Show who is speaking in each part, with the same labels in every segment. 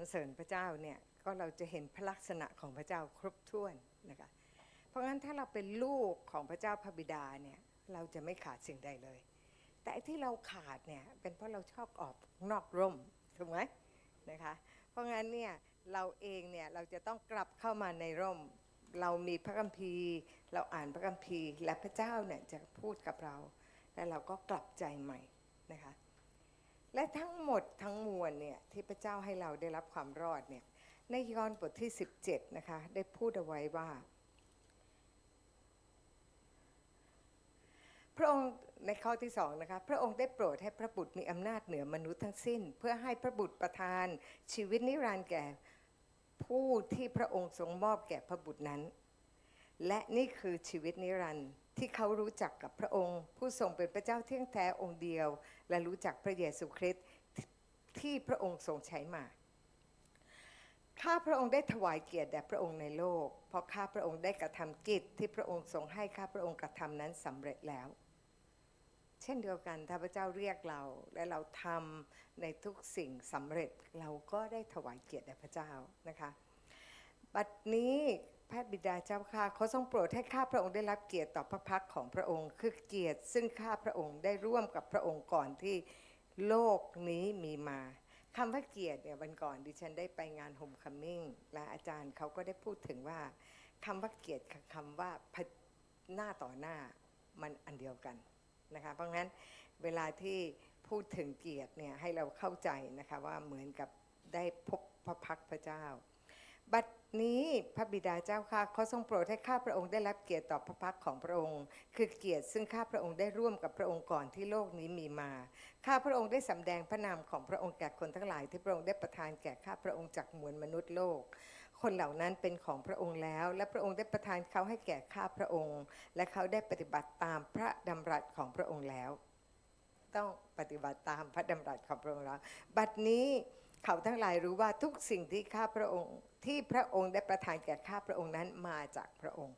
Speaker 1: รเสริญพระเจ้าเนี่ยก็เราจะเห็นพระลักษณะของพระเจ้าครบถ้วนนะคะเพราะงั้นถ้าเราเป็นลูกของพระเจ้าพระบิดาเนี่ยเราจะไม่ขาดสิ่งใดเลย แต่ที่เราขาดเนี่ยเป็นเพราะเราชอบออกนอกร่มถูกไหมนะคะเพราะงั้นเนี่ยเราเองเนี่ยเราจะต้องกลับเข้ามาในร่ม เรามีพระคัมภีร์ เราอ่านพระคัมภีร์ และพระเจ้าเนี่ยจะพูดกับเรา และเราก็กลับใจใหม่นะคะ และทั้งหมดทั้งมวลเนี่ยที่พระเจ้าให้เราได้รับความรอดเนี่ยในยอห์นบทที่ 17 นะคะ ได้พูดเอาไว้ว่า พระองค์ในข้อที่สองนะคะพระองค์ได้โปรดให้พระบุตรมีอำนาจเหนือมนุษย์ทั้งสิ้น เพื่อให้พระบุตรประทานชีวิตนิรันดร์แก่ผู้ที่พระองค์ทรงมอบแก่พระบุตรนั้น และนี่คือชีวิตนิรันดร์ ที่เขารู้จักกับพระองค์ ผู้ทรงเป็นพระเจ้าเที่ยงแท้องค์เดียว และรู้จักพระเยซูคริสต์ที่ที่พระองค์ทรงใช้มาข้าพระองค์ได้ถวายเกียรติแด่พระองค์ในโลก เพราะข้าพระองค์ได้กระทำกิจที่พระองค์ทรงให้ข้าพระองค์กระทำนั้นสำเร็จแล้ว เช่นเดียวกันถ้าพระเจ้าเรียกเราและเราทำในทุกสิ่งสำเร็จเราก็ได้ถวายเกียรติแด่พระเจ้านะคะ บัดนี้ พระบิดาเจ้าข้าเขาทรงโปรดให้ข้าพระองค์ได้รับเกียรติต่อพระพักของพระองค์ คือเกียรติซึ่งข้าพระองค์ได้ร่วมกับพระองค์ก่อนที่โลกนี้มีมาคำว่าเกียรติเนี่ยวันก่อนดิฉันได้ไปงานโฮมคัมมิ่งและอาจารย์เขาก็ได้พูดถึงว่าคำว่าเกียรติกับคำว่าหน้าต่อหน้ามันอันเดียวกันนะคะเพราะงั้นเวลาที่พูดถึงเกียรติเนี่ยให้เราเข้าใจนะคะว่าเหมือนกับได้พบพระพักพระเจ้าบัด นี้พระบิดาเจ้าค่ะเขาทรงโปรดให้ข้าพระองค์ได้รับเกียรติต่อพระพักของพระองค์ คือเกียรติซึ่งข้าพระองค์ได้ร่วมกับพระองค์ก่อนที่โลกนี้มีมา ข้าพระองค์ได้สำแดงพระนามของพระองค์แก่คนทั้งหลาย ที่พระองค์ได้ประทานแก่ข้าพระองค์จากมวลมนุษย์โลก คนเหล่านั้นเป็นของพระองค์แล้ว และพระองค์ได้ประทานเขาให้แก่ข้าพระองค์ และเขาได้ปฏิบัติตามพระดำรัสของพระองค์แล้ว ต้องปฏิบัติตามพระดำรัสของพระองค์แล้ว บัดนี้เขาทั้งหลายรู้ว่าทุกสิ่งที่ข้าพระองค์ ที่พระองค์ได้ประทานแก่ข้าพระองค์นั้นมาจากพระองค์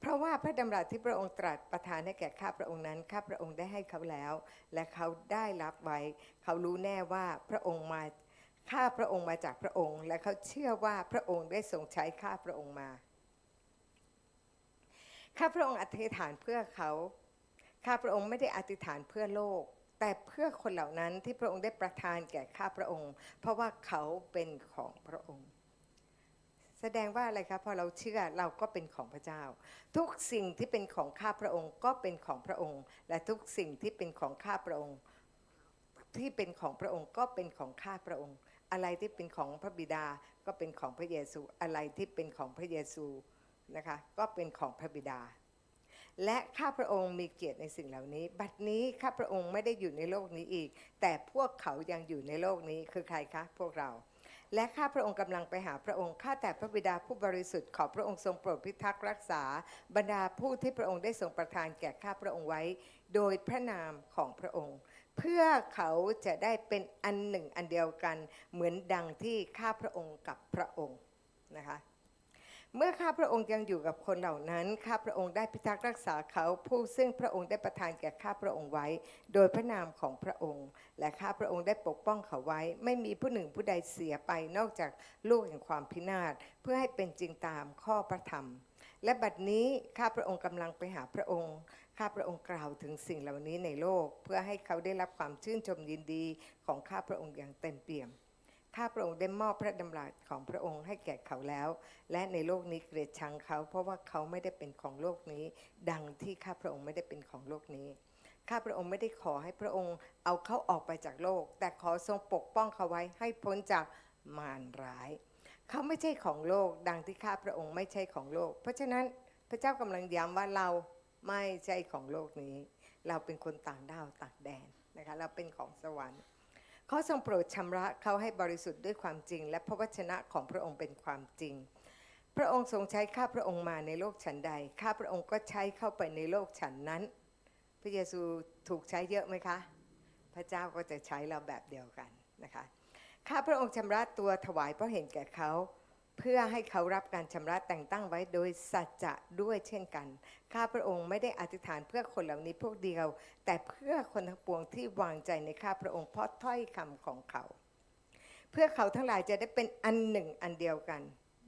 Speaker 1: เพราะว่าพระดำรัสที่พระองค์ตรัสประทานให้แก่ข้าพระองค์นั้นข้าพระองค์ได้ให้เขาแล้ว และเขาได้รับไว้ เขารู้แน่ว่าพระองค์มาข้าพระองค์มาจากพระองค์ และเขาเชื่อว่าพระองค์ได้ทรงใช้ข้าพระองค์มาข้าพระองค์อธิษฐานเพื่อเขาข้าพระองค์ไม่ได้อธิษฐานเพื่อโลก แต่เพื่อคนเหล่านั้นที่พระองค์ได้ประทานแก่ข้าพระองค์ เพราะว่าเขาเป็นของพระองค์ แสดงว่าอะไรครับพอเราเชื่อเราก็เป็นของพระเจ้า ทุกสิ่งที่เป็นของข้าพระองค์ก็เป็นของพระองค์ และทุกสิ่งที่เป็นของข้าพระองค์ ที่เป็นของพระองค์ก็เป็นของข้าพระองค์ อะไรที่เป็นของพระบิดาก็เป็นของพระเยซู อะไรที่เป็นของพระเยซูนะคะก็เป็นของพระบิดา และข้าพระองค์มีเกียรติในสิ่งเหล่านี้ บัดนี้ข้าพระองค์ไม่ได้อยู่ในโลกนี้อีก แต่พวกเขายังอยู่ในโลกนี้คือใครคะพวกเรา และข้าพระองค์กำลังไปหาพระองค์ข้าแต่พระบิดาผู้บริสุทธิ์ขอพระองค์ทรงโปรดพิทักษ์รักษา บรรดาผู้ที่พระองค์ได้ทรงประทานแก่ข้าพระองค์ไว้ โดยพระนามของพระองค์ เพื่อเขาจะได้เป็นอันหนึ่งอันเดียวกันเหมือนดังที่ข้าพระองค์กับพระองค์นะคะ เมื่อข้าพระองค์ยังอยู่กับคนเหล่านั้น ข้าพระองค์ได้พิทักษ์รักษาเขาผู้ซึ่งพระองค์ได้ประทานแก่ข้าพระองค์ไว้ โดยพระนามของพระองค์ และข้าพระองค์ได้ปกป้องเขาไว้ ไม่มีผู้หนึ่งผู้ใดเสียไปนอกจากลูกแห่งความพินาศ เพื่อให้เป็นจริงตามข้อพระธรรม และบัดนี้ข้าพระองค์กำลังไปหาพระองค์ข้าพระองค์กล่าวถึงสิ่งเหล่านี้ในโลก เพื่อให้เขาได้รับความชื่นชมยินดีของข้าพระองค์อย่างเต็มเปี่ยม ข้าพระองค์ได้มอบพระดำรัสของพระองค์ให้แก่เขาแล้ว และในโลกนี้เกลียดชังเขา เพราะว่าเขาไม่ได้เป็นของโลกนี้ ดังที่ข้าพระองค์ไม่ได้เป็นของโลกนี้ข้าพระองค์ไม่ได้ขอให้พระองค์เอาเขาออกไปจากโลก แต่ขอทรงปกป้องเขาไว้ให้พ้นจากมารร้าย เขาไม่ใช่ของโลก ดังที่ข้าพระองค์ไม่ใช่ของโลก เพราะฉะนั้นพระเจ้ากำลังย้ำว่าเราไม่ใช่ของโลกนี้ เราเป็นคนต่างดาวต่างแดนนะคะเราเป็นของสวรรค์ เขาทรงโปรดชำระเขาให้บริสุทธิ์ด้วยความจริง และพระวจนะของพระองค์เป็นความจริง พระองค์ทรงใช้ข้าพระองค์มาในโลกฉันใด ข้าพระองค์ก็ใช้เข้าไปในโลกฉันนั้น พระเยซูถูกใช้เยอะไหมคะ พระเจ้าก็จะใช้เราแบบเดียวกันนะคะ ข้าพระองค์ชำระตัวถวายเพราะเห็นแก่เขา เพื่อให้เขารับการชำระแต่งตั้งไว้โดยสัจจะด้วยเช่นกัน ข้าพระองค์ไม่ได้อธิษฐานเพื่อคนเหล่านี้พวกเดียว แต่เพื่อคนทั้งปวงที่วางใจในข้าพระองค์เพราะถ้อยคำของเขา เพื่อเขาทั้งหลายจะได้เป็นอันหนึ่งอันเดียวกัน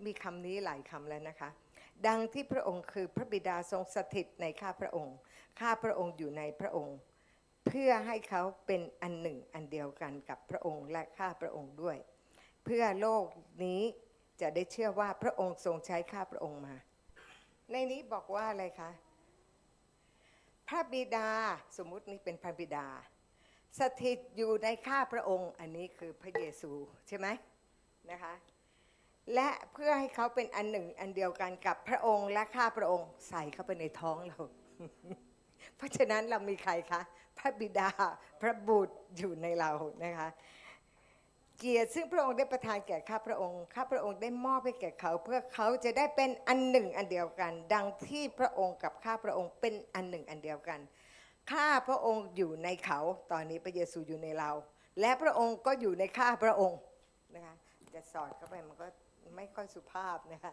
Speaker 1: มีคำนี้หลายคำแล้วนะคะ ดังที่พระองค์คือพระบิดาทรงสถิตในข้าพระองค์ ข้าพระองค์อยู่ในพระองค์ เพื่อให้เขาเป็นอันหนึ่งอันเดียวกันกับพระองค์และข้าพระองค์ด้วย เพื่อโลกนี้ จะได้เชื่อว่าพระองค์ทรงใช้ข้าพระองค์มา ในนี้บอกว่าอะไรคะ พระบิดาสมมุตินี่เป็นพระบิดา สถิตอยู่ในข้าพระองค์ อันนี้คือพระเยซูใช่ไหมนะคะ และเพื่อให้เขาเป็นอันหนึ่งอันเดียวกันกับพระองค์และข้าพระองค์ใส่เข้าไปในท้องเรา เพราะฉะนั้นเรามีใครคะ พระบิดาพระบุตรอยู่ในเรานะคะ เกียรติซึ่งพระองค์ได้ประทานแก่ข้าพระองค์ ข้าพระองค์ได้มอบให้แก่เขา เพื่อเขาจะได้เป็นอันหนึ่งอันเดียวกัน ดังที่พระองค์กับข้าพระองค์เป็นอันหนึ่งอันเดียวกัน ข้าพระองค์อยู่ในเขา ตอนนี้พระเยซูอยู่ในเรา และพระองค์ก็อยู่ในข้าพระองค์นะคะจะสอดเข้าไปมันก็ไม่ค่อยสุภาพนะคะ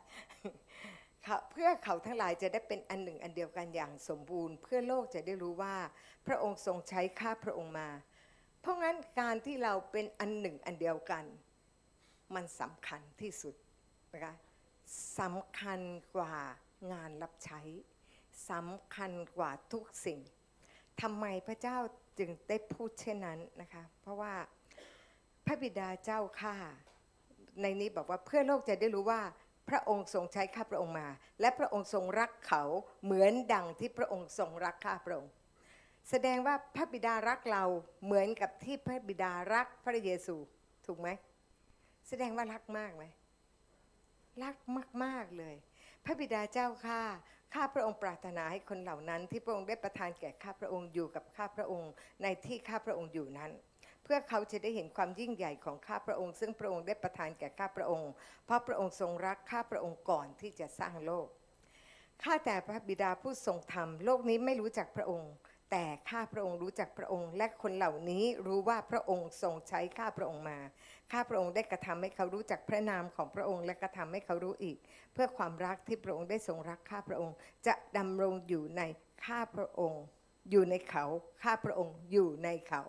Speaker 1: ค่ะเพื่อเขาทั้งหลายจะได้เป็นอันหนึ่งอันเดียวกันอย่างสมบูรณ์ เพื่อโลกจะได้รู้ว่า พระองค์ทรงใช้ข้าพระองค์มา เพราะงั้นการที่เราเป็นอันหนึ่งอันเดียวกัน มันสำคัญที่สุดนะคะสำคัญกว่างานรับใช้สำคัญกว่าทุกสิ่งทำไมพระเจ้าจึงได้พูดเช่นนั้นนะคะ เพราะว่าพระบิดาเจ้าข้าในนี้บอกว่าเพื่อโลกจะได้รู้ว่าพระองค์ทรงใช้ข้าพระองค์มา และพระองค์ทรงรักเขาเหมือนดังที่พระองค์ทรงรักข้าพระองค์ แสดงว่าพระบิดารักเราเหมือนกับที่พระบิดารักพระเยซูถูกไหม แสดงว่ารักมากไหมรักมาก ๆ เลย พระบิดาเจ้าข้าข้าพระองค์ปรารถนาให้คนเหล่านั้น ที่พระองค์ได้ประทานแก่ข้าพระองค์อยู่กับข้าพระองค์ ในที่ข้าพระองค์อยู่นั้น เพื่อเขาจะได้เห็นความยิ่งใหญ่ของข้าพระองค์ ซึ่งพระองค์ได้ประทานแก่ข้าพระองค์ เพราะพระองค์ทรงรักข้าพระองค์ก่อนที่จะสร้างโลกข้าแต่พระบิดาผู้ทรงธรรมโลกนี้ไม่รู้จักพระองค์ แต่ข้าพระองค์รู้จักพระองค์ และคนเหล่านี้รู้ว่าพระองค์ทรงใช้ข้าพระองค์มา ข้าพระองค์ได้กระทำให้เขารู้จักพระนามของพระองค์และกระทำให้เขารู้อีก เพื่อความรักที่พระองค์ได้ทรงรักข้าพระองค์ จะดำรงอยู่ในข้าพระองค์ อยู่ในเขาข้าพระองค์อยู่ในเขา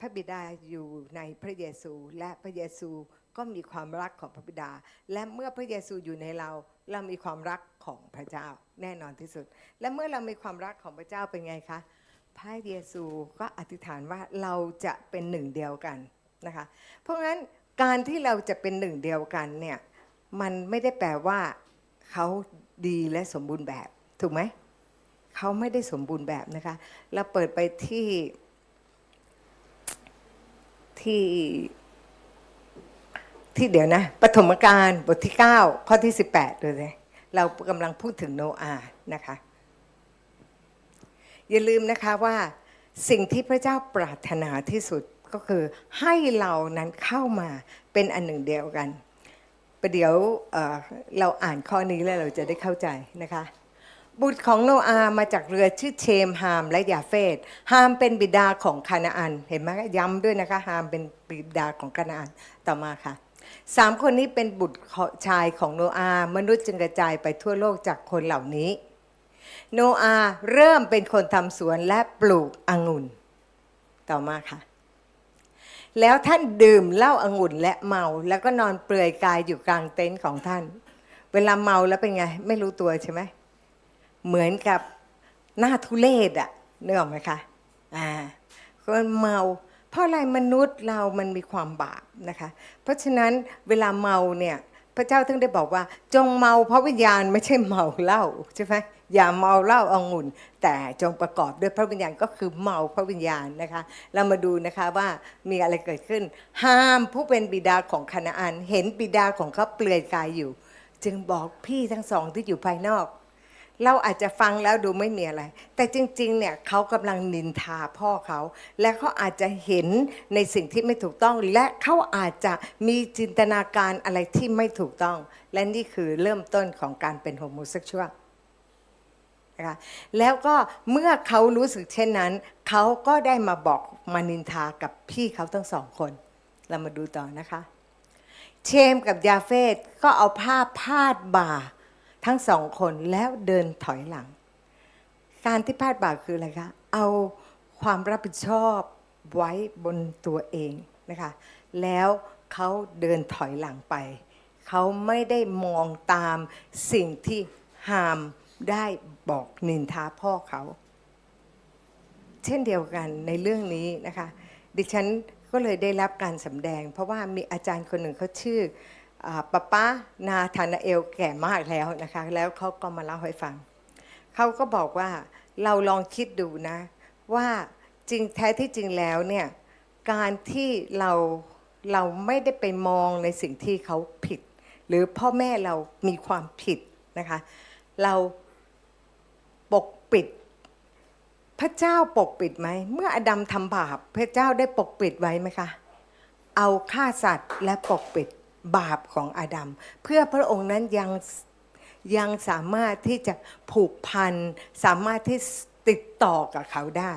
Speaker 1: พระบิดาอยู่ในพระเยซูและพระเยซูก็มีความรักของพระบิดา และเมื่อพระเยซูอยู่ในเรา เรามีความรัก ของพระเจ้าแน่นอนที่สุด และเมื่อเรามีความรักของพระเจ้าเป็นไงคะพระเยซูก็อธิษฐานว่าเราจะเป็นหนึ่งเดียวกันนะคะเพราะงั้นการที่เราจะเป็นหนึ่งเดียวกันเนี่ยมันไม่ได้แปลว่าเขาดีและสมบูรณ์แบบถูกไหมเขาไม่ได้สมบูรณ์แบบนะคะเราเปิดไปที่ที่ที่เดี๋ยวนะปฐมกาลบทที่ 9 ข้อที่ 18เลย เรากำลังพูดถึงโนอาห์นะคะ อย่าลืมนะคะว่าสิ่งที่พระเจ้าปรารถนาที่สุดก็คือให้เรานั้นเข้ามาเป็นอันหนึ่งเดียวกันประเดี๋ยวเเราอ่านข้อนี้แล้วเราจะได้เข้าใจนะคะ บุตรของโนอาห์มาจากเรือชื่อเชมฮามและยาเฟตฮามเป็นบิดาของคานาอัน เห็นไหมย้ำด้วยนะคะฮามเป็นบิดาของคานาอันต่อมาค่ะ สามคนนี้เป็นบุตรชายของโนอาห์มนุษย์จึงกระจายไปทั่วโลกจากคนเหล่านี้ โนอาห์เริ่มเป็นคนทำสวนและปลูกองุ่น ต่อมาค่ะ แล้วท่านดื่มเหล้าองุ่นและเมาแล้วก็นอนเปลือยกายอยู่กลางเต็นท์ของท่าน เวลาเมาแล้วเป็นไง ไม่รู้ตัวใช่ไหมเหมือนกับหน้าทุเลศอะนึกออกไหมคะอ่าคนเมา เพราะอะไรมนุษย์เรามันมีความบาปนะคะ เพราะฉะนั้นเวลาเมาเนี่ยพระเจ้าถึงได้บอกว่า จงเมาเพราะวิญญาณไม่ใช่เมาเหล้าใช่ไหมอย่าเมาเหล้าองุ่น แต่จงประกอบด้วยพระวิญญาณก็คือเมาพระวิญญาณนะคะ เรามาดูนะคะว่ามีอะไรเกิดขึ้น ห้ามผู้เป็นบิดาของคณาอัน เห็นบิดาของเขาเปลือยกายอยู่ จึงบอกพี่ทั้งสองที่อยู่ภายนอก เราอาจจะฟังแล้วดูไม่มีอะไร แต่จริงๆ เนี่ยเขากำลังนินทาพ่อเขา และเขาอาจจะเห็นในสิ่งที่ไม่ถูกต้อง และเขาอาจจะมีจินตนาการอะไรที่ไม่ถูกต้อง และนี่คือเริ่มต้นของการเป็นโฮโมเซ็กชวลนะคะแล้วก็เมื่อเขารู้สึกเช่นนั้น เขาก็ได้มาบอกมานินทากับพี่เขาทั้งสองคน เรามาดูต่อนะคะ เชมกับยาเฟตก็เอาผ้าพาดบ่า ทั้งสองคนแล้วเดินถอยหลัง การที่พาดบ่าคืออะไรคะเอาความรับผิดชอบไว้บนตัวเองนะคะแล้วเขาเดินถอยหลังไป เขาไม่ได้มองตามสิ่งที่ฮามได้บอกนินทาพ่อเขา เช่นเดียวกันในเรื่องนี้นะคะ ดิฉันก็เลยได้รับการสำแดง เพราะว่ามีอาจารย์คนหนึ่งเขาชื่อ ป้าป้านาธานาเอลแก่มากแล้วนะคะ แล้วเขาก็มาเล่าให้ฟัง เขาก็บอกว่าเราลองคิดดูนะ ว่าจริงแท้ที่จริงแล้วเนี่ยการที่เราเราไม่ได้ไปมองในสิ่งที่เขาผิด หรือพ่อแม่เรามีความผิดนะคะ เราปกปิด พระเจ้าปกปิดไหม เมื่ออดัมทำบาปพระเจ้าได้ปกปิดไว้ไหมคะ เอาฆ่าสัตว์และปกปิด บาปของอาดัมเพื่อพระองค์นั้นยังยังสามารถที่จะผูกพัน สามารถที่ติดต่อกับเขาได้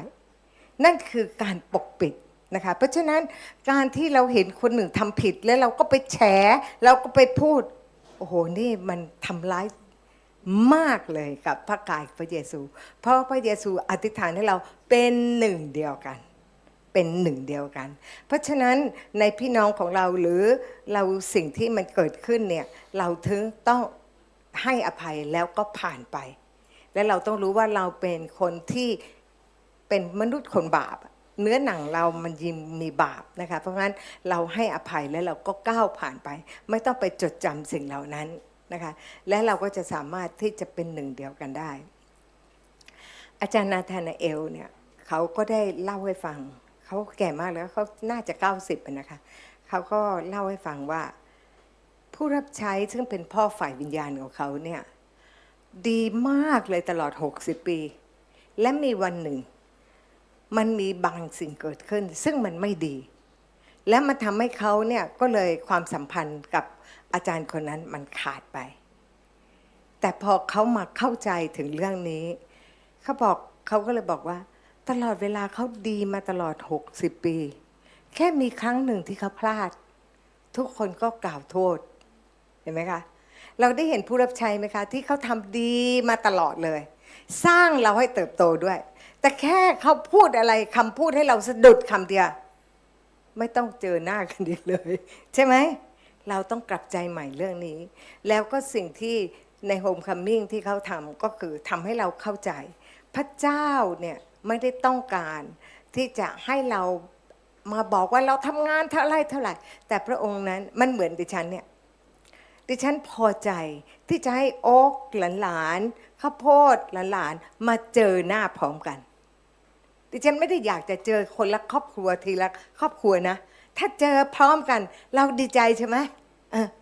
Speaker 1: นั่นคือการปกปิดนะคะเพราะฉะนั้นการที่เราเห็นคนหนึ่งทำผิดแล้วเราก็ไปแฉเราก็ไปพูดโอ้โหนี่มันทำร้ายมากเลยกับพระกายพระเยซู เพราะพระเยซูอธิษฐานให้เราเป็นหนึ่งเดียวกัน เป็นหนึ่งเดียวกัน เพราะฉะนั้นในพี่น้องของเราหรือเราสิ่งที่มันเกิดขึ้นเนี่ยเราถึงต้องให้อภัยแล้วก็ผ่านไป และเราต้องรู้ว่าเราเป็นคนที่เป็นมนุษย์คนบาป เนื้อหนังเรามันยิมมีบาปนะคะเพราะงั้นเราให้อภัยแล้วเราก็ก้าวผ่านไป ไม่ต้องไปจดจำสิ่งเหล่านั้นนะคะและเราก็จะสามารถที่จะเป็นหนึ่งเดียวกันได้ อาจารย์นาธานาเอลเนี่ยเขาก็ได้เล่าให้ฟัง เขาแก่มากแล้วเขาน่าจะ 90อะนะคะเขาก็เล่าให้ฟังว่า ผู้รับใช้ซึ่งเป็นพ่อฝ่ายวิญญาณของเขาเนี่ยดีมากเลยตลอด 60 ปี และมีวันหนึ่ง มันมีบางสิ่งเกิดขึ้น ซึ่งมันไม่ดี และมันทำให้เขาเนี่ยก็เลยความสัมพันธ์กับอาจารย์คนนั้นมันขาดไป แต่พอเขามาเข้าใจถึงเรื่องนี้ เขาบอกเขาก็เลยบอกว่า ตลอดเวลาเขาดีมาตลอด 60 ปี แค่มีครั้งหนึ่งที่เขาพลาด ทุกคนก็กล่าวโทษ เห็นไหมคะ เราได้เห็นผู้รับใช้ไหมคะ ที่เขาทำดีมาตลอดเลย สร้างเราให้เติบโตด้วย แต่แค่เขาพูดอะไรคำพูดให้เราสะดุดคำเดียวไม่ต้องเจอหน้ากันอีกเลย ใช่ไหม เราต้องกลับใจใหม่เรื่องนี้ แล้วก็สิ่งที่ในโฮมคัมมิ่งที่เขาทำก็คือทำให้เราเข้าใจ พระเจ้าเนี่ย ไม่ได้ต้องการ ที่จะให้เรามาบอกว่าเราทำงานเท่าไรเท่าไหร่ แต่พระองค์นั้นมันเหมือนดิฉันเนี่ยดิฉันพอใจที่จะให้โอ๊กหลานๆข้าวโพดหลานๆมาเจอหน้าพร้อมกัน ดิฉันไม่ได้อยากจะเจอคนละครอบครัวทีละครอบครัวนะ ถ้าเจอพร้อมกัน เราดีใจใช่ไหม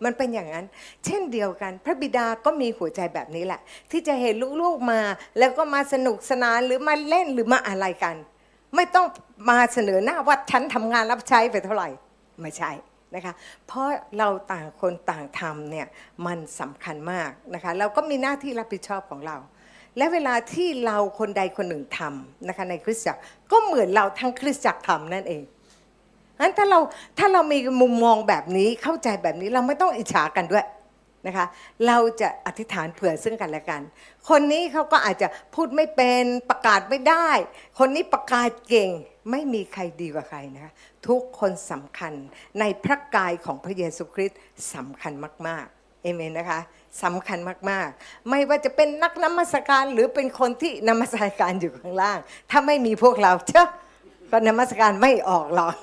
Speaker 1: มันเป็นอย่างนั้น เช่นเดียวกัน พระบิดาก็มีหัวใจแบบนี้แหละ ที่จะเห็นลูกๆมา แล้วก็มาสนุกสนานหรือมาเล่นหรือมาอะไรกัน ไม่ต้องมาเสนอหน้าว่าฉันทำงานรับใช้ไปเท่าไหร่ไม่ใช่นะคะเพราะเราต่างคนต่างทำเนี่ยมันสำคัญมากนะคะเราก็มีหน้าที่รับผิดชอบของเรา และเวลาที่เราคนใดคนหนึ่งทำนะคะในคริสตจักรก็เหมือนเราทั้งคริสตจักรทำนั่นเอง งั้นถ้าเราถ้าเรามีมุมมองแบบนี้เข้าใจแบบนี้เราไม่ต้องอิจฉากันด้วยนะคะ เราจะอธิษฐานเผื่อซึ่งกันและกัน คนนี้เขาก็อาจจะพูดไม่เป็นประกาศไม่ได้ คนนี้ประกาศเก่งไม่มีใครดีกว่าใครนะคะทุกคนสำคัญในพระกายของพระเยซูคริสต์สำคัญมากๆเอเมนนะคะสำคัญมากๆ ไม่ว่าจะเป็นนักนมัสการหรือเป็นคนที่นมัสการอยู่ข้างล่าง ถ้าไม่มีพวกเราเชอะ ก็นมัสการไม่ออกหรอก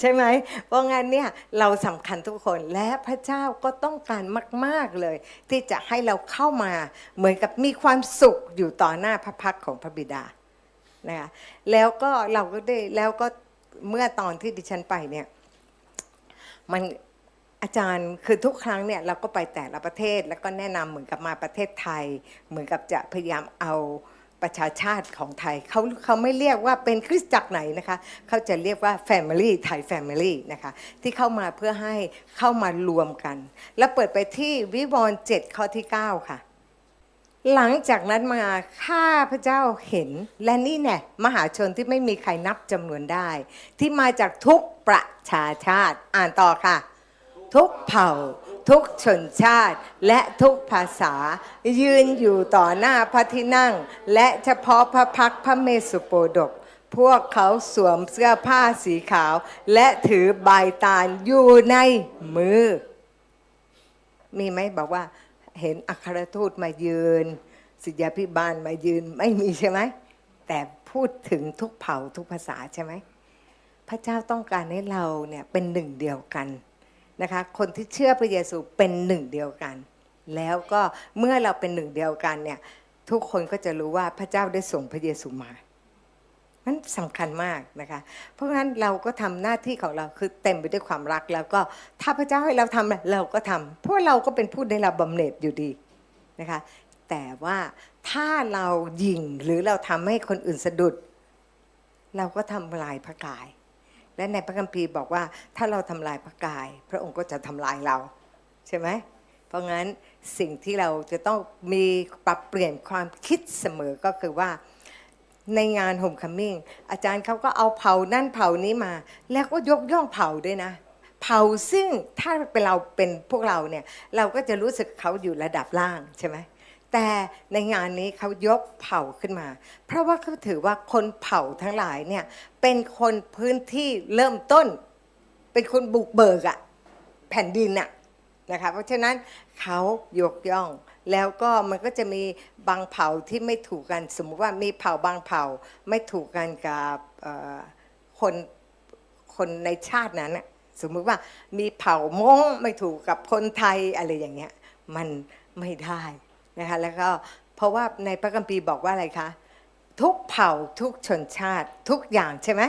Speaker 1: ใช่ไหม เพราะงั้นเนี่ยเราสำคัญทุกคนและพระเจ้าก็ต้องการมาก ๆเลย ที่จะให้เราเข้ามาเหมือนกับมีความสุขอยู่ต่อหน้าพระพักของพระบิดานะคะแล้วก็เราก็ได้แล้วก็เมื่อตอนที่ดิฉันไปเนี่ยมันอาจารย์คือทุกครั้งเนี่ยเราก็ไปแต่ละประเทศแล้วก็แนะนำเหมือนกับมาประเทศไทย เหมือนกับจะพยายามเอา ประชาชาติของไทยเขาเขาไม่เรียกว่าเป็นคริสตจักรไหนนะคะเขาจะเรียกว่า Family ไทย Family นะคะที่เข้ามาเพื่อให้เข้ามารวมกัน แล้วเปิดไปที่วิวรณ์7ข้อที่ 9 ค่ะ หลังจากนั้นมาข้าพระเจ้าเห็น และนี่แน่มหาชนที่ไม่มีใครนับจำนวนได้ ที่มาจากทุกประชาชาติอ่านต่อค่ะ ทุกเผ่า ทุกชนชาติและทุกภาษา ยืนอยู่ต่อหน้าพระที่นั่ง และเฉพาะพระพักพระเมสสุโปดก พวกเขาสวมเสื้อผ้าสีขาว และถือใบตาลอยู่ในมือ มีไหมบอกว่า เห็นอัครทูตมายืนสิทธยาพิบาลมายืนไม่มีใช่ไหมแต่พูดถึงทุกเผ่าทุกภาษาใช่ไหมพระเจ้าต้องการให้เราเนี่ยเป็นหนึ่งเดียวกัน นะคะคนที่เชื่อพระเยซูเป็นหนึ่งเดียวกัน แล้วก็เมื่อเราเป็นหนึ่งเดียวกันเนี่ยทุกคนก็จะรู้ว่าพระเจ้าได้ส่งพระเยซูมามันสำคัญมากนะคะ เพราะฉะนั้นเราก็ทำหน้าที่ของเราคือเต็มไปด้วยความรัก แล้วก็ถ้าพระเจ้าให้เราทำเราก็ทำเพราะเราก็เป็นผู้ได้รับบำเหน็จอยู่ดีนะคะ แต่ว่าถ้าเรายิงหรือเราทำให้คนอื่นสะดุด เราก็ทำลายพระกาย และในพระคัมภีร์บอกว่าถ้าเราทำลายพระกาย พระองค์ก็จะทำลายเรา ใช่ไหม เพราะงั้นสิ่งที่เราจะต้องมีปรับเปลี่ยนความคิดเสมอก็คือว่าในงานโฮมคัมมิ่งอาจารย์เขาก็เอาเผานั่นเผานี้มา แล้วก็ยกย่องเผาด้วยนะ เผาซึ่งถ้าเป็นเราเป็นพวกเราเนี่ย เราก็จะรู้สึกเขาอยู่ระดับล่างใช่ไหม แต่ในงานนี้เขายกเผ่าขึ้นมา เพราะว่าเขาถือว่าคนเผ่าทั้งหลายเนี่ยเป็นคนพื้นที่เริ่มต้น เป็นคนบุกเบิกอะแผ่นดินอะนะคะเพราะฉะนั้นเขายกย่อง แล้วก็มันก็จะมีบางเผ่าที่ไม่ถูกกันสมมติว่ามีเผ่าบางเผ่าไม่ถูกกันกับคนคนในชาตินั้นสมมติว่ามีเผ่ามงไม่ถูกกับคนไทยอะไรอย่างเงี้ยมันไม่ได้ นะคะแล้วก็เพราะว่าในพระคัมภีร์บอกว่าอะไรคะทุกเผ่าทุกชนชาติทุกอย่างใช่ไหม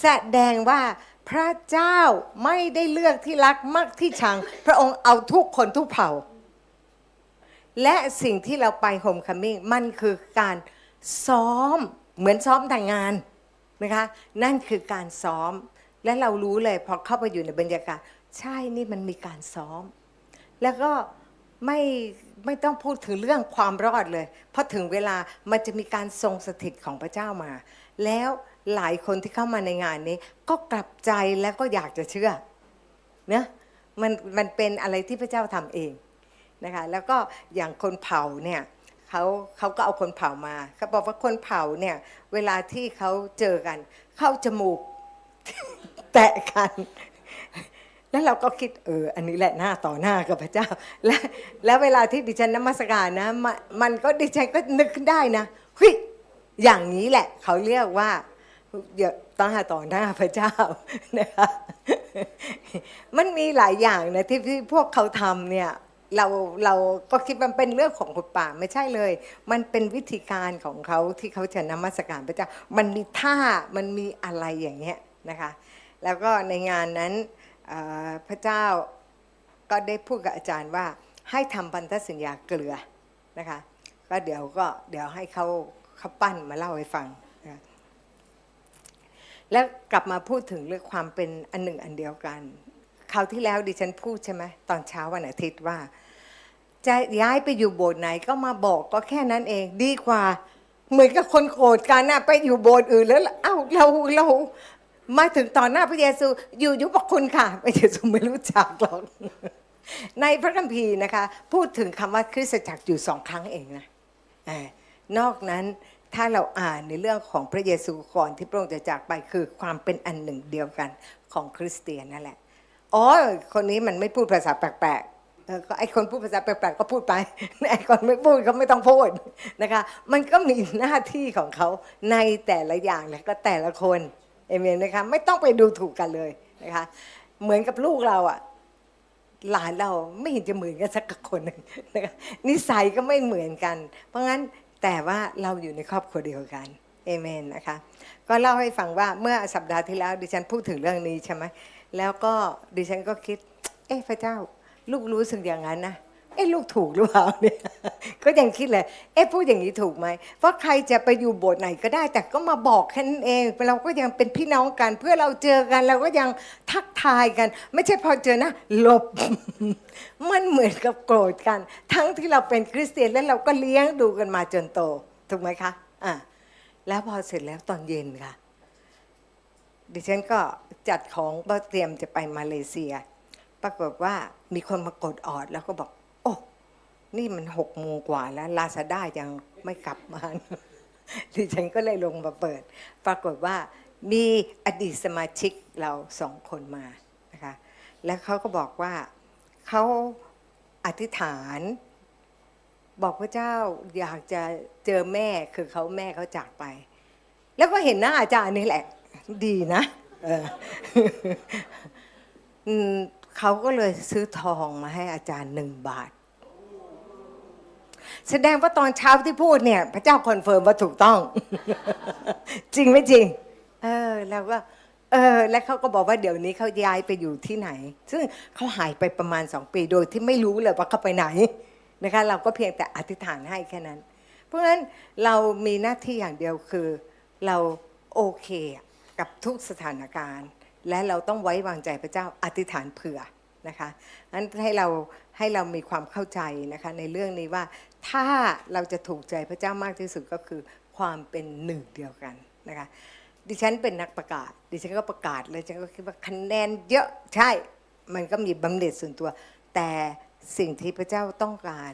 Speaker 1: แสดงว่าพระเจ้าไม่ได้เลือกที่รักมักที่ชัง พระองค์เอาทุกคนทุกเผ่า และสิ่งที่เราไปโฮมคัมมิ่งมันคือการซ้อมเหมือนซ้อมแต่งงานนะคะนั่นคือการซ้อมและเรารู้เลยพอเข้าไปอยู่ในบรรยากาศ ใช่นี่มันมีการซ้อม แล้วก็ไม่ ไม่ต้องพูดถึงเรื่องความรอดเลย เพราะถึงเวลามันจะมีการทรงสถิตของพระเจ้ามา แล้วหลายคนที่เข้ามาในงานนี้ ก็กลับใจแล้วก็อยากจะเชื่อเนะมันมันเป็นอะไรที่พระเจ้าทำเองนะคะแล้วก็อย่างคนเผาเนี่ยเขาเขาก็เอาคนเผามาเขาบอกว่าคนเผาเนี่ยเวลาที่เขาเจอกัน เข้าจมูกแตะกัน แล้วเราก็คิดเอออันนี้แหละหน้าต่อหน้ากับพระเจ้า และแล้วเวลาที่ดิฉันนมัสการนะมมันก็ดิฉันก็นึกขึ้นได้นะเฮ้ยอย่างนี้แหละ เขาเรียกว่าต้องหาต่อหน้าพระเจ้านะคะมันมีหลายอย่างนะที่ที่พวกเขาทำเนี่ยเราเราก็คิดมันเป็นเรื่องของคนป่าไม่ใช่เลย มันเป็นวิธีการของเขาที่เขาจะนมัสการพระเจ้า มันมีท่ามันมีอะไรอย่างเงี้ยนะคะ แล้วก็ในงานนั้น พระเจ้าก็ได้พูดกับอาจารย์ว่าให้ทำพันธสัญญาเกลือนะคะก็เดี๋ยวก็เดี๋ยวให้เขาเขาปั้นมาเล่าให้ฟังนะแล้วกลับมาพูดถึงเรื่องความเป็นอันหนึ่งอันเดียวกันคราวที่แล้วดิฉันพูดใช่ไหมตอนเช้าวันอาทิตย์ว่า จะย้ายไปอยู่โบสถ์ไหนก็มาบอกก็แค่นั้นเองดีกว่า เหมือนกับคนโกรธกันนะไปอยู่โบสถ์อื่นแล้วเอ้าเราเรา มาถึงตอนหน้าพระเยซู อยู่ยุพระคุณค่ะพระเยซูไม่รู้จักหรอกในพระคัมภีร์นะคะ พูดถึงคำว่าคริสตจักรอยู่สองครั้งเองนะเออนอกนั้นถ้าเราอ่านในเรื่องของพระเยซูก่อนที่พระองค์จะจากไปคือความเป็นอันหนึ่งเดียวกันของคริสเตียนนั่นแหละอ๋อคนนี้มันไม่พูดภาษาแปลกๆเออก็ไอคนพูดภาษาแปลกๆก็พูดไปไอคนไม่พูดก็ไม่ต้องพูดนะคะ มันก็มีหน้าที่ของเขาในแต่ละอย่างแล้วก็แต่ละคน เอเมนนะคะไม่ต้องไปดูถูกกันเลยนะคะ เหมือนกับลูกเราอะหลานเราไม่เห็นจะเหมือนกันสักคนหนึ่งนะคะนิสัยก็ไม่เหมือนกัน เพราะงั้นแต่ว่าเราอยู่ในครอบครัวเดียวกันเอเมนนะคะก็เล่าให้ฟังว่าเมื่อสัปดาห์ที่แล้วดิฉันพูดถึงเรื่องนี้ใช่ไหมแล้วก็ดิฉันก็คิด เอ๊ะพระเจ้า ลูกรู้สึกอย่างนั้นนะ เอ๊ะลูกถูกหรือเปล่าเนี่ย ก็ยังคิดเลย เอ๊ะพูดอย่างนี้ถูกไหม เพราะใครจะไปอยู่โบสถ์ไหนก็ได้ แต่ก็มาบอกแค่นั้นเอง เราก็ยังเป็นพี่น้องกัน เพื่อเราเจอกันเราก็ยังทักทายกัน ไม่ใช่พอเจอนะหลบ มันเหมือนกับโกรธกัน ทั้งที่เราเป็นคริสเตียนแล้วเราก็เลี้ยงดูกันมาจนโต ถูกไหมคะ อะแล้วพอเสร็จแล้วตอนเย็นค่ะ ดิฉันก็จัดของเตรียมจะไปมาเลเซีย ปรากฏว่ามีคนมากดออดแล้วก็บอก โอ้ นี่มันหกโมงกว่าแล้วลาซาด้ายังไม่กลับมาดิฉันก็เลยลงมาเปิด ปรากฏว่ามีอดีตสมาชิกเราสองคนมานะคะ แล้วเขาก็บอกว่าเขาอธิษฐาน บอกพระเจ้าอยากจะเจอแม่คือเขาแม่เขาจากไป แล้วก็เห็นหน้าอาจารย์นี่แหละ ดีนะ เขาก็เลยซื้อทองมาให้อาจารย์หนึ่งบาท แสดงว่าตอนเช้าที่พูดเนี่ย พระเจ้าคอนเฟิร์มว่าถูกต้อง จริงไม่จริง เออ แล้วก็ เออ แล้วเขาก็บอกว่าเดี๋ยวนี้เขาย้ายไปอยู่ที่ไหน ซึ่งเขาหายไปประมาณสองปีโดยที่ไม่รู้เลยว่าเขาไปไหนนะคะ เราก็เพียงแต่อธิษฐานให้แค่นั้น เพราะฉะนั้นเรามีหน้าที่อย่างเดียวคือ เราโอเคกับทุกสถานการณ์ และเราต้องไว้วางใจพระเจ้าอธิษฐานเผื่อนะคะนั้นให้เราให้เรามีความเข้าใจนะคะในเรื่องนี้ว่าถ้าเราจะถูกใจพระเจ้ามากที่สุดก็คือความเป็นหนึ่งเดียวกันนะคะดิฉันเป็นนักประกาศ ดิฉันก็ประกาศเลยฉันก็คิดว่าคะแนนเยอะใช่ มันก็มีบำเหน็จส่วนตัว แต่สิ่งที่พระเจ้าต้องการ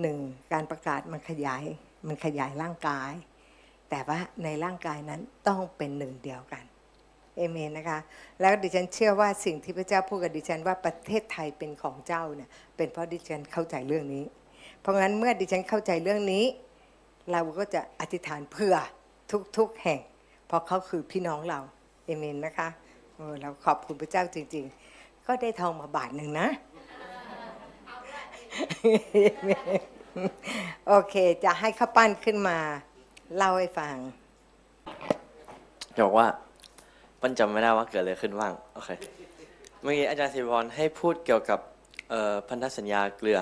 Speaker 1: หนึ่งการประกาศมันขยายมันขยายร่างกาย แต่ว่าในร่างกายนั้นต้องเป็นหนึ่งเดียวกัน เอเมนนะคะ แล้วดิฉันเชื่อว่าสิ่งที่พระเจ้าพูดกับดิฉันว่าประเทศไทยเป็นของเจ้าเนี่ยเป็นเพราะดิฉันเข้าใจเรื่องนี้ เพราะงั้นเมื่อดิฉันเข้าใจเรื่องนี้ เราก็จะอธิษฐานเพื่อทุกๆแห่ง เพราะเขาคือพี่น้องเราเอเมนนะคะเราขอบคุณพระเจ้าจริง ๆ ก็ได้ทองมาบาทหนึ่งนะโอเค จะให้ข้าปั้นขึ้นมา เล่าให้ฟัง
Speaker 2: จะบอกว่า ปั้นจำไม่ได้ว่าเกิดอะไรขึ้นบ้างโอเคเมื่อกี้อาจารย์สิริพรให้พูดเกี่ยวกับเอ่อพันธสัญญาเกลือ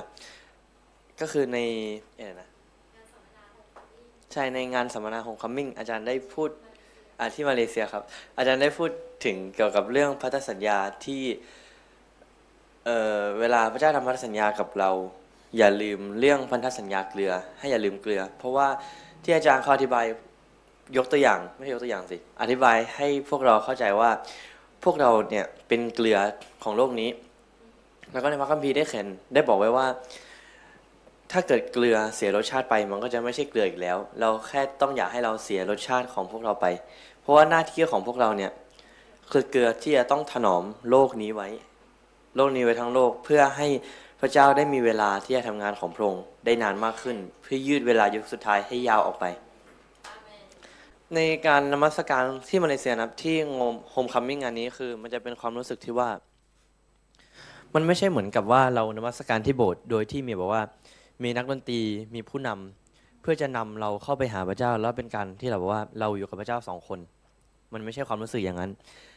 Speaker 2: ก็คือในเอ่อนะใช่ในงานสัมมนาโฮมคัมมิ่งอาจารย์ได้พูดอ่าที่มาเลเซียครับ อาจารย์ได้พูดถึงเกี่ยวกับเรื่องพันธสัญญาที่เอ่อเวลาพระเจ้าทำพันธสัญญากับเรา อย่าลืมเรื่องพันธสัญญาเกลือ ให้อย่าลืมเกลือ เพราะว่าที่อาจารย์เขาอธิบาย ยกตัวอย่างไม่ใช่ยกตัวอย่างสิ อธิบายให้พวกเราเข้าใจว่า พวกเราเนี่ยเป็นเกลือของโลกนี้ แล้วก็ในพระคัมภีร์ได้เขียนได้บอกไว้ว่า ถ้าเกิดเกลือเสียรสชาติไป มันก็จะไม่ใช่เกลืออีกแล้ว เราแค่ต้องอยากให้เราเสียรสชาติของพวกเราไป เพราะว่าหน้าที่ของพวกเราเนี่ยคือเกลือที่จะต้องถนอมโลกนี้ไว้ โลกนี้ไว้ทั้งโลกเพื่อให้พระเจ้าได้มีเวลาที่จะทำงานของพระองค์ได้นานมากขึ้น เพื่อยืดเวลายุคสุดท้ายให้ยาวออกไป ในการนมัสการที่มาเลเซียนะครับที่งมโฮมคัมมิ่งงานนี้คือ มันจะเป็นความรู้สึกที่ว่า มันไม่ใช่เหมือนกับว่าเรานมัสการที่โบสถ์โดยที่มีแบบว่า มีนักดนตรีมีผู้นำเพื่อจะนำเราเข้าไปหาพระเจ้าแล้วเป็นการที่เราบอกว่าเราอยู่กับพระเจ้าสองคน มันไม่ใช่ความรู้สึกอย่างนั้น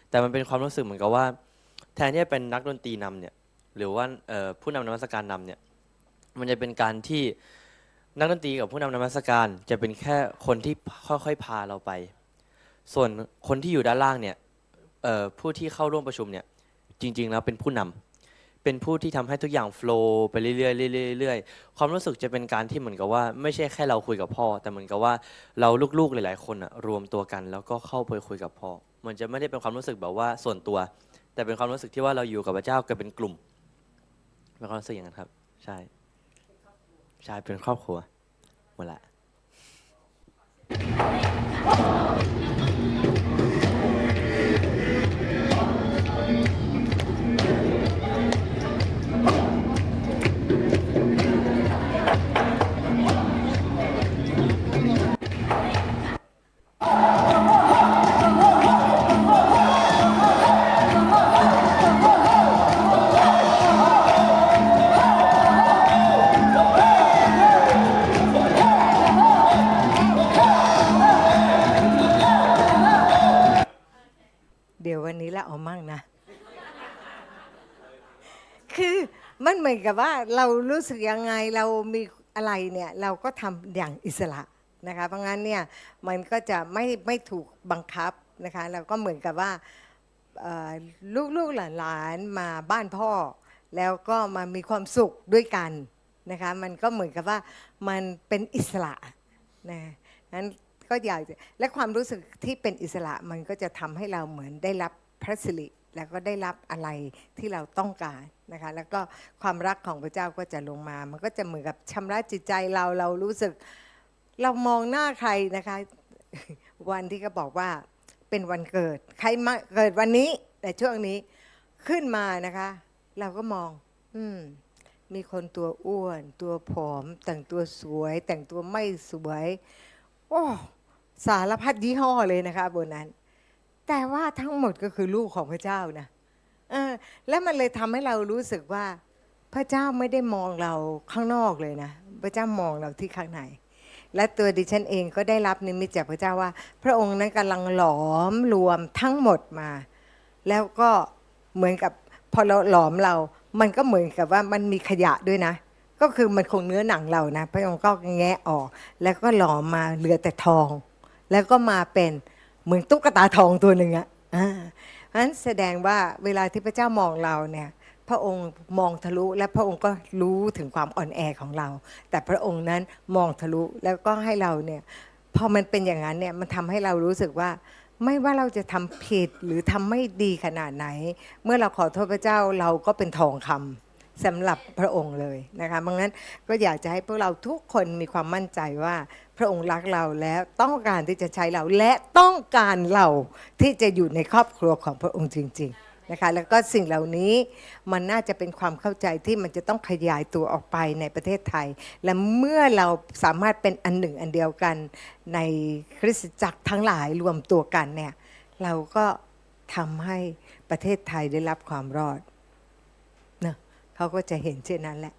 Speaker 2: แต่มันเป็นความรู้สึกเหมือนกับว่า แทนที่จะเป็นนักดนตรีนำเนี่ยหรือว่าเอ่อผู้นำนมัสการนำเนี่ยมันจะเป็นการที่ นักดนตรีกับผู้นำนมัสการจะเป็นแค่คนที่ค่อยๆพาเราไป ส่วนคนที่อยู่ด้านล่างเนี่ยผู้ที่เข้าร่วมประชุมเนี่ยจริง ๆ แล้วเป็นผู้นำเป็นผู้ที่ทำให้ทุกอย่างโฟล์ไปเรื่อยๆเรื่อยๆความรู้สึกจะเป็นการที่เหมือนกับว่า ไม่ใช่แค่เราคุยกับพ่อ แต่เหมือนกับว่าเราลูกๆหลาย ๆ คนอะรวมตัวกัน แล้วก็เข้าไปคุยกับพ่อมันจะไม่ได้เป็นความรู้สึกแบบว่าส่วนตัว แต่เป็นความรู้สึกที่ว่าเราอยู่กับพระเจ้ากันเป็นกลุ่มเป็นความรู้สึกอย่างนั้นครับ ใช่ ใช่เป็นครอบครัวหมดละ
Speaker 1: มันเหมือนกับว่าเรารู้สึกยังไงเรามีอะไรเนี่ยเราก็ทำอย่างอิสระนะคะเพราะงั้นเนี่ยมันก็จะไม่ไม่ถูกบังคับนะคะเราก็เหมือนกับว่าลูกๆหลานๆมาบ้านพ่อ แล้วก็มามีความสุขด้วยกันนะคะมันก็เหมือนกับว่ามันเป็นอิสระนะนั้นก็อยากและความรู้สึกที่เป็นอิสระมันก็จะทำให้เราเหมือนได้รับพระสิริ แล้วก็ได้รับอะไรที่เราต้องการนะคะแล้วก็ความรักของพระเจ้าก็จะลงมา มันก็จะเหมือนกับชำระจิตใจเราเรารู้สึก เรามองหน้าใครนะคะ วันที่ก็บอกว่าเป็นวันเกิด ใครมาเกิดวันนี้แต่ช่วงนี้ขึ้นมานะคะ เราก็มอง อืมมีคนตัวอ้วน ตัวผอม แต่งตัวสวย แต่งตัวไม่สวย โอ้ สารพัดยี่ห้อเลยนะคะบนนั้น แต่ว่าทั้งหมดก็คือลูกของพระเจ้านะเออแล้วมันเลยทำให้เรารู้สึกว่า พระเจ้าไม่ได้มองเราข้างนอกเลยนะ พระเจ้ามองเราที่ข้างในและตัวดิฉันเองก็ได้รับนิมิตจากพระเจ้าว่า พระองค์นั้นกำลังหลอมรวมทั้งหมดมา แล้วก็เหมือนกับพอเราหลอมเรา มันก็เหมือนกับว่ามันมีขยะด้วยนะ ก็คือมันคงเนื้อหนังเรานะ พระองค์ก็แงะออก แล้วก็หลอมมาเหลือแต่ทอง แล้วก็มาเป็น เหมือนตุ๊กตาทองตัวหนึ่งอะอ่าเพราะฉะนั้นแสดงว่าเวลาที่พระเจ้ามองเราเนี่ยพระองค์มองทะลุและพระองค์ก็รู้ถึงความอ่อนแอของเรา แต่พระองค์นั้นมองทะลุแล้วก็ให้เราเนี่ยพอมันเป็นอย่างนั้นเนี่ยมันทำให้เรารู้สึกว่า ไม่ว่าเราจะทำผิดหรือทำไม่ดีขนาดไหน เมื่อเราขอโทษพระเจ้าเราก็เป็นทองคำ สำหรับพระองค์เลยนะคะดังนั้นก็อยากจะให้พวกเราทุกคนมีความมั่นใจว่า พระองค์รักเราแล้วต้องการที่จะใช้เราและต้องการเราที่จะอยู่ในครอบครัวของพระองค์จริง ๆนะคะแล้วก็สิ่งเหล่านี้มันน่าจะเป็นความเข้าใจที่มันจะต้องขยายตัวออกไปในประเทศไทย และเมื่อเราสามารถเป็นอันหนึ่งอันเดียวกันในคริสตจักรทั้งหลายรวมตัวกันเนี่ยเราก็ทำให้ประเทศไทยได้รับความรอด เขาก็จะเห็นเช่นนั้นแหละ